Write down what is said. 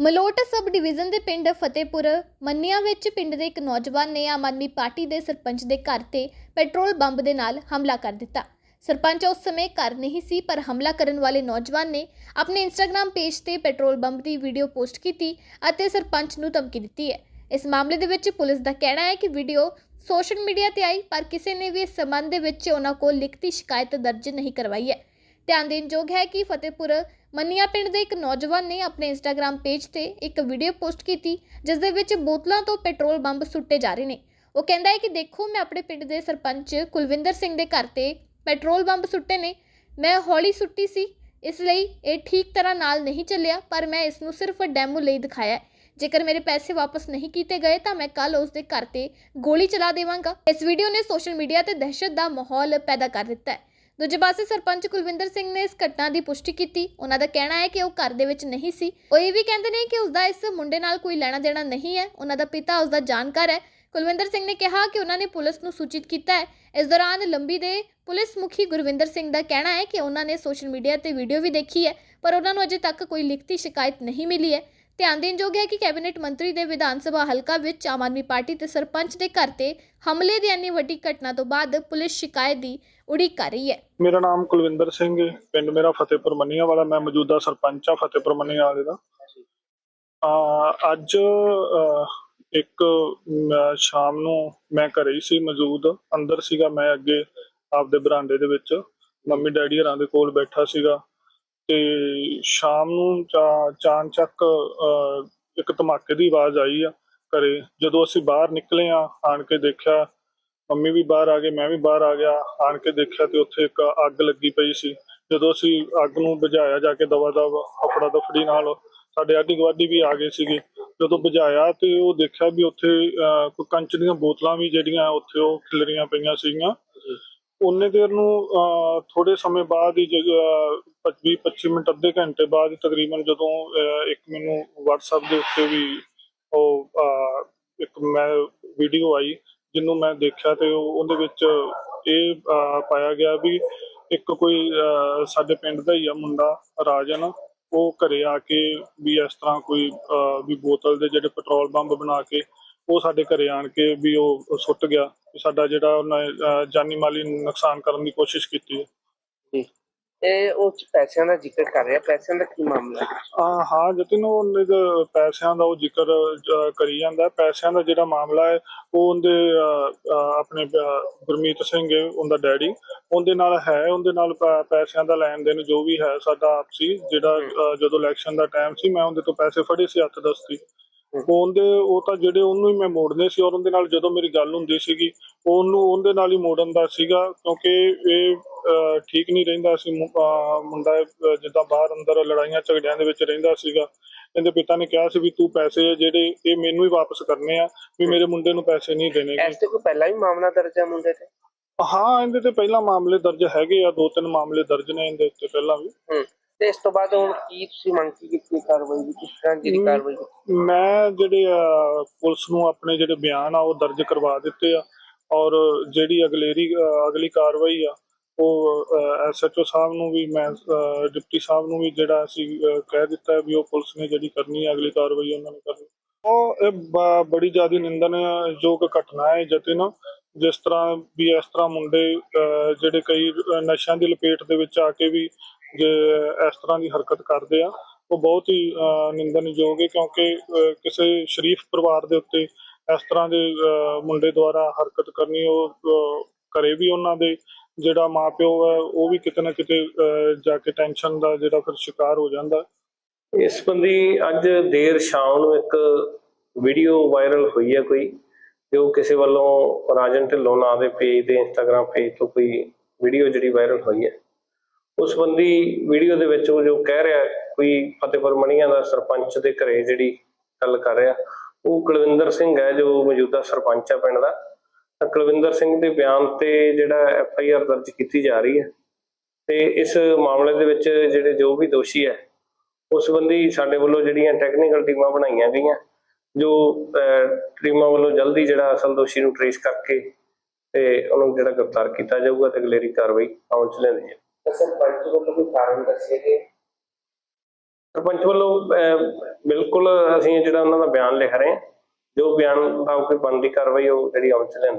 Malout sub division ਦੇ ਪਿੰਡ ਫਤਿਹਪੁਰ, ਮੰਨਿਆ ਵਿੱਚ ਪਿੰਡ ਦੇ ਇੱਕ ਨੌਜਵਾਨ ਨੇ ਆਮ ਆਦਮੀ ਪਾਰਟੀ ਦੇ ਸਰਪੰਚ ਦੇ ਘਰ ਤੇ ਪੈਟਰੋਲ ਬੰਬ ਦੇ ਨਾਲ ਹਮਲਾ ਕਰ ਦਿੱਤਾ। ਸਰਪੰਚ ਉਸ ਸਮੇਂ ਘਰ ਨਹੀਂ ਸੀ, ਪਰ ਹਮਲਾ ਕਰਨ ਵਾਲੇ ਨੌਜਵਾਨ ਨੇ ਆਪਣੇ ਇੰਸਟਾਗ੍ਰam ਪੇਜ ਤੇ ਪੈਟਰੋਲ ਬੰਬ ਦੀ ਵੀਡੀਓ ਪੋਸਟ ਕੀਤੀ ਅਤੇ ਸਰਪੰਚ ਨੂੰ ਧਮਕੀ ਦਿੱਤੀ ਹੈ। ਇਸ ਮਾਮਲੇ ਦੇ ਵਿੱਚ ਪੁਲਿਸ ਦਾ ਕਹਿਣਾ ਹੈ ਕਿ ਵੀਡੀਓ ਸੋਸ਼ਲ ਮੀਡੀਆ ਤੇ ਆਈ, ਪਰ ਕਿਸੇ ਨੇ ਵੀ ਇਸ ਸੰਬੰਧ ਦੇ ਵਿੱਚ ਉਹਨਾਂ ਕੋਲ ਲਿਖਤੀ ਸ਼ਿਕਾਇਤ ਦਰਜ ਨਹੀਂ ਕਰਵਾਈ ਹੈ। ਧਿਆਨ ਦੇਣ ਯੋਗ ਹੈ ਕਿ ਫਤਿਹਪੁਰ ਮੰਨੀਆਂ ਪਿੰਡ ਦੇ ਇੱਕ ਨੌਜਵਾਨ ਨੇ ਆਪਣੇ ਇੰਸਟਾਗ੍ਰam ਪੇਜ ਤੇ ਇੱਕ ਵੀਡੀਓ ਪੋਸਟ ਕੀਤੀ, ਜਿਸ ਦੇ ਵਿੱਚ ਬੋਤਲਾਂ ਤੋਂ ਪੈਟਰੋਲ ਬੰਬ ਸੁੱਟੇ ਜਾ ਰਹੇ ਨੇ। ਉਹ ਕਹਿੰਦਾ ਹੈ ਕਿ ਦੇਖੋ, ਮੈਂ ਆਪਣੇ ਪਿੰਡ ਦੇ ਸਰਪੰਚ ਕੁਲਵਿੰਦਰ ਸਿੰਘ ਦੇ ਘਰ ਤੇ ਪੈਟਰੋਲ ਬੰਬ ਸੁੱਟੇ ਨੇ। ਮੈਂ ਹੌਲੀ ਸੁੱਟੀ ਸੀ, ਇਸ ਲਈ ਇਹ ਠੀਕ ਤਰ੍ਹਾਂ ਨਾਲ ਨਹੀਂ ਚੱਲਿਆ, ਪਰ ਮੈਂ ਇਸ ਨੂੰ ਸਿਰਫ ਡੈਮੋ ਲਈ ਦਿਖਾਇਆ ਜੇਕਰ ਮੇਰੇ ਪੈਸੇ ਵਾਪਸ ਨਹੀਂ ਕੀਤੇ ਗਏ, ਤਾਂ ਮੈਂ ਕੱਲ ਉਸ ਦੇ ਘਰ ਤੇ ਗੋਲੀ ਚਲਾ ਦੇਵਾਂਗਾ। ਇਸ ਵੀਡੀਓ ਨੇ ਸੋਸ਼ਲ ਮੀਡੀਆ ਤੇ ਦਹਿਸ਼ਤ ਦਾ ਮਾਹੌਲ ਪੈਦਾ ਕਰ ਦਿੱਤਾ ਹੈ। ਦੂਜੇ ਪਾਸੇ ਸਰਪੰਚ ਕੁਲਵਿੰਦਰ ਸਿੰਘ ਨੇ ਇਸ ਘਟਨਾ ਦੀ ਪੁਸ਼ਟੀ ਕੀਤੀ। ਉਹਨਾਂ ਦਾ ਕਹਿਣਾ ਹੈ ਕਿ ਉਹ ਘਰ ਦੇ ਵਿੱਚ ਨਹੀਂ ਸੀ। ਉਹ ਇਹ ਵੀ ਕਹਿੰਦੇ ਨੇ ਕਿ ਉਸ ਦਾ ਇਸ ਮੁੰਡੇ ਨਾਲ ਕੋਈ ਲੈਣਾ ਦੇਣਾ ਨਹੀਂ ਹੈ। ਉਹਨਾਂ ਦਾ ਪਿਤਾ ਉਸ ਦਾ ਜਾਣਕਾਰ ਹੈ। ਕੁਲਵਿੰਦਰ ਸਿੰਘ ਨੇ ਕਿਹਾ ਕਿ ਉਹਨਾਂ ਨੇ ਪੁਲਿਸ ਨੂੰ ਸੂਚਿਤ ਕੀਤਾ ਹੈ। ਇਸ ਦੌਰਾਨ ਲੰਬੀ ਦੇ ਪੁਲਿਸ ਮੁਖੀ ਗੁਰਵਿੰਦਰ ਸਿੰਘ ਦਾ ਕਹਿਣਾ ਹੈ ਕਿ ਉਹਨਾਂ ਨੇ ਸੋਸ਼ਲ ਮੀਡੀਆ ਤੇ ਵੀਡੀਓ ਵੀ ਦੇਖੀ ਹੈ, ਪਰ ਉਹਨਾਂ ਨੂੰ ਅਜੇ ਤੱਕ ਕੋਈ ਲਿਖਤੀ ਸ਼ਿਕਾਇਤ ਨਹੀਂ ਮਿਲੀ ਹੈ। ਧਿਆਨ ਦੇਣ ਹੈ ਕਿ ਕੈਬਨਿਟ ਮੰਤਰੀ ਦੇ ਵਿਧਾਨ ਸਭਾ ਹਲਕਾ ਵਿੱਚ ਆਮ ਆਦਮੀ ਪਾਰਟੀ ਤੇ ਸਰਪੰਚ ਦੇ ਘਰ ਤੇ ਹਮਲੇ ਦੀ ਇੰਨੀ ਵੱਡੀ ਘਟਨਾ ਤੋਂ ਬਾਅਦ ਪੁਲਿਸ ਸ਼ਿਕਾਇਤ ਦੀ ਉਡੀਕ ਕਰ ਰਹੀ ਹੈ। ਮੇਰਾ ਨਾਮ ਕੁਲਵਿੰਦਰ ਸਿੰਘ ਹੈ। ਪਿੰਡ ਮੇਰਾ ਫਤਿਹਪੁਰ ਮੰਨੀਆਂ ਵਾਲਾ ਮੈਂ ਮੌਜੂਦਾ ਸਰਪੰਚ ਆ ਫਤਿਹਪੁਰ ਮੰਨੀਆਂ ਵਾਲੇ ਦਾ। ਆ ਅੱਜ ਇੱਕ ਸ਼ਾਮ ਨੂੰ ਮੈਂ ਘਰੇ ਹੀ ਸੀ, ਮੌਜੂਦ। ਅੰਦਰ ਸੀਗਾ ਮੈਂ ਅੱਗੇ ਆਪਦੇ ਬਰਾਂਡੇ ਦੇ ਵਿੱਚ। ਮੰਮੀ ਡੈਡੀ ਹਰਾਂ ਦੇ ਕੋਲ ਬੈਠਾ ਸੀਗਾ। ਤੇ ਸ਼ਾਮ ਨੂੰ ਚਾ- ਚਾਨ ਚੱਕ ਅਹ, ਇੱਕ ਧਮਾਕੇ ਦੀ ਆਵਾਜ਼ ਆਈ ਆ ਘਰੇ। ਜਦੋਂ ਅਸੀਂ ਬਾਹਰ ਨਿਕਲੇ ਆ ਆਣ ਕੇ ਦੇਖਿਆ ਮੰਮੀ ਵੀ ਬਾਹਰ ਆ ਗਏ ਮੈਂ ਵੀ ਬਾਹਰ ਆ ਗਿਆ ਆਣ ਕੇ ਦੇਖਿਆ ਤੇ ਉੱਥੇ ਇੱਕ ਅੱਗ ਲੱਗੀ ਪਈ ਸੀ। ਜਦੋਂ ਅਸੀਂ ਅੱਗ ਨੂੰ ਬੁਝਾਇਆ ਜਾ ਕੇ ਦਵਾ ਦਵ ਆਪਣਾ ਦਫੜੀ ਨਾਲ ਸਾਡੇ ਆਡੀ ਗਵਾਡੀ ਵੀ ਆ ਗਏ ਸੀਗੇ। ਜਦੋਂ ਬੁਝਾਇਆ ਤੇ ਉਹ ਦੇਖਿਆ ਵੀ ਉੱਥੇ ਕੋਈ ਕੰਚ ਦੀਆਂ ਬੋਤਲਾਂ ਵੀ ਜਿਹੜੀਆਂ ਉੱਥੇ ਉਹ ਖਿਲਰੀਆਂ ਪਈਆਂ ਸੀਗੀਆਂ। ਉਹਨੇ ਦੇਰ ਨੂੰ ਥੋੜੇ ਸਮੇਂ ਬਾਅਦ ਹੀ 20 25 ਮਿੰਟ ਅੱਧੇ ਘੰਟੇ ਬਾਅਦ ਤਕਰੀਬਨ ਜਦੋਂ ਇੱਕ ਮੈਨੂੰ WhatsApp ਦੇ ਉੱਤੇ ਵੀ ਉਹ ਇੱਕ ਮੈਂ ਵੀਡੀਓ ਆਈ ਜਿਹਨੂੰ ਮੈਂ ਦੇਖਿਆ ਤੇ ਉਹਦੇ ਵਿੱਚ ਇਹ ਪਾਇਆ ਗਿਆ ਵੀ ਇੱਕ ਕੋਈ ਸਾਡੇ ਪਿੰਡ ਦਾ ਹੀ ਆ ਮੁੰਡਾ ਰਾਜਨ ਉਹ ਘਰੇ ਆ ਕੇ ਵੀ ਇਸ ਤਰ੍ਹਾਂ ਕੋਈ ਵੀ ਬੋਤਲ ਦੇ ਜਿਹੜੇ ਪੈਟਰੋਲ ਬੰਬ ਬਣਾ ਕੇ ਉਹ ਸਾਡੇ ਘਰੇ ਆਣ ਕੇ ਵੀ ਉਹ ਸੁੱਟ ਗਿਆ ਵੀ ਸਾਡਾ ਜਿਹੜਾ ਉਹਨਾਂ ਅਹ, ਜਾਨੀ ਮਾਲੀ ਨੁਕਸਾਨ ਕਰਨ ਦੀ ਕੋਸ਼ਿਸ਼ ਕੀਤੀ ਹੈ। ਇਹ ਉਹ 'ਚ ਪੈਸਿਆਂ ਦਾ ਜ਼ਿਕਰ ਕਰ ਰਿਹਾ ਪੈਸਿਆਂ ਦਾ ਕੀ ਮਾਮਲਾ? ਹੈ ਆ ਹਾਂ ਜਤਿਨ ਉਹਨੇ ਦੇ ਪੈਸਿਆਂ ਦਾ ਉਹ ਜ਼ਿਕਰ ਕਰੀ ਜਾਂਦਾ। ਹੈ। ਪੈਸਿਆਂ ਦਾ ਜਿਹੜਾ ਮਾਮਲਾ ਹੈ ਉਹ ਉਹਦੇ ਆਪਣੇ ਗੁਰਮੀਤ ਸਿੰਘ ਹੈ ਉਹਦਾ ਡੈਡੀ। ਉਹਦੇ ਨਾਲ ਹੈ ਉਹਦੇ ਨਾਲ ਪੈ- ਪੈਸਿਆਂ ਦਾ ਲੈਣ ਦੇਣ ਜੋ ਵੀ ਹੈ ਸਾਡਾ ਆਪਸੀ ਜਿਹੜਾ ਜਦੋਂ ਇਲੈਕਸ਼ਨ ਦਾ ਟਾਈਮ ਸੀ ਮੈਂ ਉਹਦੇ ਤੋਂ ਪੈਸੇ ਫੜੇ ਸੀ ਹੱਥ ਦਸਤੀ। ਉਹਦੇ ਉਹ ਤਾਂ ਜਿਹੜੇ ਉਹਨੂੰ ਹੀ ਮੈਂ ਮੋੜਨੇ ਸੀ ਔਰ ਉਹਦੇ ਨਾਲ ਜਦੋਂ ਮੇਰੀ ਗੱਲ ਹੁੰਦੀ ਸੀਗੀ ਉਹਨੂੰ ਉਹਦੇ ਨਾਲ ਹੀ ਮੋੜਨ ਦਾ ਸੀਗਾ ਕਿਉਂਕਿ ਇਹ ਠੀਕ ਨਹੀਂ ਰਹਿੰਦਾ ਸੀ ਮੁੰਡਾ ਜਿੱਦਾਂ ਬਾਹਰ ਅੰਦਰ ਲੜਾਈਆਂ ਝਗੜਿਆਂ ਦੇ ਵਿੱਚ ਰਹਿੰਦਾ ਸੀਗਾ। ਇਹਦੇ ਪਿਤਾ ਨੇ ਕਿਹਾ ਸੀ ਵੀ ਤੂੰ ਪੈਸੇ ਜਿਹੜੇ ਇਹ ਮੈਨੂੰ ਹੀ ਵਾਪਸ ਕਰਨੇ ਆ ਵੀ ਮੇਰੇ ਮੁੰਡੇ ਨੂੰ ਪੈਸੇ ਨਹੀਂ ਦੇਣੇ। ਇਸ ਤੇ ਕੋਈ ਪਹਿਲਾਂ ਵੀ ਮਾਮਲਾ ਦਰਜ ਹੈ ਮੁੰਡੇ ਤੇ? ਹਾਂ ਇਹਦੇ ਤੇ ਪਹਿਲਾਂ ਮਾਮਲੇ ਦਰਜ ਹੈਗੇ ਆ ਦੋ ਤਿੰਨ ਮਾਮਲੇ ਦਰਜ ਨੇ ਇਹਦੇ ਉੱਤੇ ਪਹਿਲਾਂ ਵੀ। ਹੂੰ। ਤੇ ਇਸ ਤੋਂ ਬਾਅਦ ਹੁਣ ਕੀ ਤੁਸੀਂ ਮੰਗ ਕੀ ਕੀਤੀ ਕਾਰਵਾਈ ਦੀ? ਕਿਸ ਤਰ੍ਹਾਂ ਦੀ ਕਾਰਵਾਈ ਕੀਤੀ? ਮੈਂ ਜਿਹੜੇ ਪੁਲਿਸ ਨੂੰ ਆਪਣੇ ਜਿਹੜੇ ਬਿਆਨ ਆ ਉਹ ਦਰਜ ਕਰਵਾ ਦਿੱਤੇ ਆ। ਔਰ ਜਿਹੜੀ ਅਗਲੇਰੀ ਅਗਲੀ ਕਾਰਵਾਈ ਆ ਉਹ ਐਸਐਚਓ ਸਾਹਿਬ ਨੂੰ ਵੀ ਮੈਂ ਡਿਪਟੀ ਸਾਹਿਬ ਨੂੰ ਵੀ ਜਿਹੜਾ ਅਸੀਂ ਕਹਿ ਦਿੱਤਾ ਹੈ ਵੀ ਉਹ ਪੁਲਿਸ ਨੇ ਜਿਹੜੀ ਕਰਨੀ ਹੈ ਅਗਲੀ ਕਾਰਵਾਈ ਉਹਨਾਂ ਨੇ ਕਰਨੀ। ਉਹ ਇਹ ਬ- ਬੜੀ ਜ਼ਿਆਦਾ ਨਿੰਦਣਯੋਗ ਘਟਨਾ ਹੈ ਜਤਿਨ ਜਿਸ ਤਰ੍ਹਾਂ ਵੀ ਇਸ ਤਰ੍ਹਾਂ ਮੁੰਡੇ ਜਿਹੜੇ ਕਈ ਨਸ਼ਿਆਂ ਦੀ ਲਪੇਟ ਦੇ ਵਿੱਚ ਆ ਕੇ ਵੀ ਜੇ ਇਸ ਤਰ੍ਹਾਂ ਦੀ ਹਰਕਤ ਕਰਦੇ ਆ ਉਹ ਬਹੁਤ ਹੀ ਅ, ਹੈ ਕਿਉਂਕਿ ਕਿਸੇ ਸ਼ਰੀਫ ਪਰਿਵਾਰ ਦੇ ਉੱਤੇ ਇਸ ਤਰ੍ਹਾਂ ਦੇ ਮੁੰਡੇ ਦੁਆਰਾ ਹਰਕਤ ਕਰਨੀ ਉਹ ਅ, ਵੀ ਉਹਨਾਂ ਦੇ ਜਿਹੜਾ ਮਾਪਿਓ ਹੈ ਉਹ ਵੀ ਕਿਤੇ ਨਾ ਕਿਤੇ ਜਾ ਕੇ ਟੈਨਸ਼ਨ ਦਾ ਜਿਹੜਾ ਫਿਰ ਸ਼ਿਕਾਰ ਹੋ ਜਾਂਦਾ। ਇਸ ਸੰਬੰਧੀ ਅੱਜ ਦੇਰ ਸ਼ਾਮ ਨੂੰ ਇੱਕ ਵੀਡੀਓ ਵਾਇਰਲ ਹੋਈ ਹੈ ਕੋਈ ਜੋ ਕਿਸੇ ਵੱਲੋਂ ਰਾਜਨ ਢਿੱਲੋਂ ਨਾਂ ਦੇ ਪੇਜ ਤੇ ਇੰਸਟਾਗ੍ਰam ਪੇਜ ਤੋਂ ਕੋਈ ਵੀਡੀਓ ਜਿਹੜੀ ਵਾਇਰਲ ਹੋਈ ਹੈ। ਉਸ ਸੰਬੰਧੀ ਵੀਡੀਓ ਦੇ ਵਿੱਚ ਉਹ ਜੋ ਕਹਿ ਰਿਹਾ ਕੋਈ ਫਤਿਹਪੁਰ ਮਣੀਆਂ ਦਾ ਸਰਪੰਚ ਦੇ ਘਰੇ ਜਿਹੜੀ ਗੱਲ ਕਰ ਰਿਹਾ ਉਹ ਕੁਲਵਿੰਦਰ ਸਿੰਘ ਹੈ ਜੋ ਮੌਜੂਦਾ ਸਰਪੰਚ ਹੈ ਪਿੰਡ ਦਾ। ਕੁਲਵਿੰਦਰ ਸਿੰਘ ਦੇ ਬਿਆਨ ਤੇ ਜਿਹੜਾ ਐਫ ਆਈ ਆਰ ਦਰਜ ਕੀਤੀ ਜਾ ਰਹੀ ਹੈ ਤੇ ਇਸ ਮਾਮਲੇ ਦੇ ਵਿੱਚ ਜਿਹੜੇ ਜੋ ਵੀ ਦੋਸ਼ੀ ਹੈ ਉਸ ਸੰਬੰਧੀ ਸਾਡੇ ਵੱਲੋਂ ਜਿਹੜੀਆਂ ਟੈਕਨੀਕਲ ਟੀਮਾਂ ਬਣਾਈਆਂ ਗਈਆਂ ਜੋ ਅਹ, ਟੀਮਾਂ ਵੱਲੋਂ ਜਲਦੀ ਜਿਹੜਾ ਅਸਲ ਦੋਸ਼ੀ ਨੂੰ ਟ੍ਰੇਸ ਕਰਕੇ ਤੇ ਉਹਨੂੰ ਜਿਹੜਾ ਗ੍ਰਿਫਤਾਰ ਕੀਤਾ ਜਾਊਗਾ ਤੇ ਅਗਲੇਰੀ ਕਾਰਵਾਈ ਅਮਲ ਚ ਲਿਆਂਦੀ ਜਾਊਗੀ ਤਾਂ ਸਰਪੰਚ ਵੱਲੋਂ ਕੋਈ ਕਾਰਨ ਦੱਸੇ ਗਏ ਸਰਪੰਚ ਵੱਲੋਂ ਅਹ, ਬਿਲਕੁਲ ਅਸੀਂ ਜਿਹੜਾ ਉਹਨਾਂ ਦਾ ਬਿਆਨ ਲਿਖ ਰਹੇ ਹਾਂ ਜੋ ਬਿਆਨ ਮੁਤਾਬਕ ਬਣਦੀ ਕਾਰਵਾਈ ਉਹ ਜਿਹੜੀ ਅਮਲ ਚ ਲੈਂਦੇ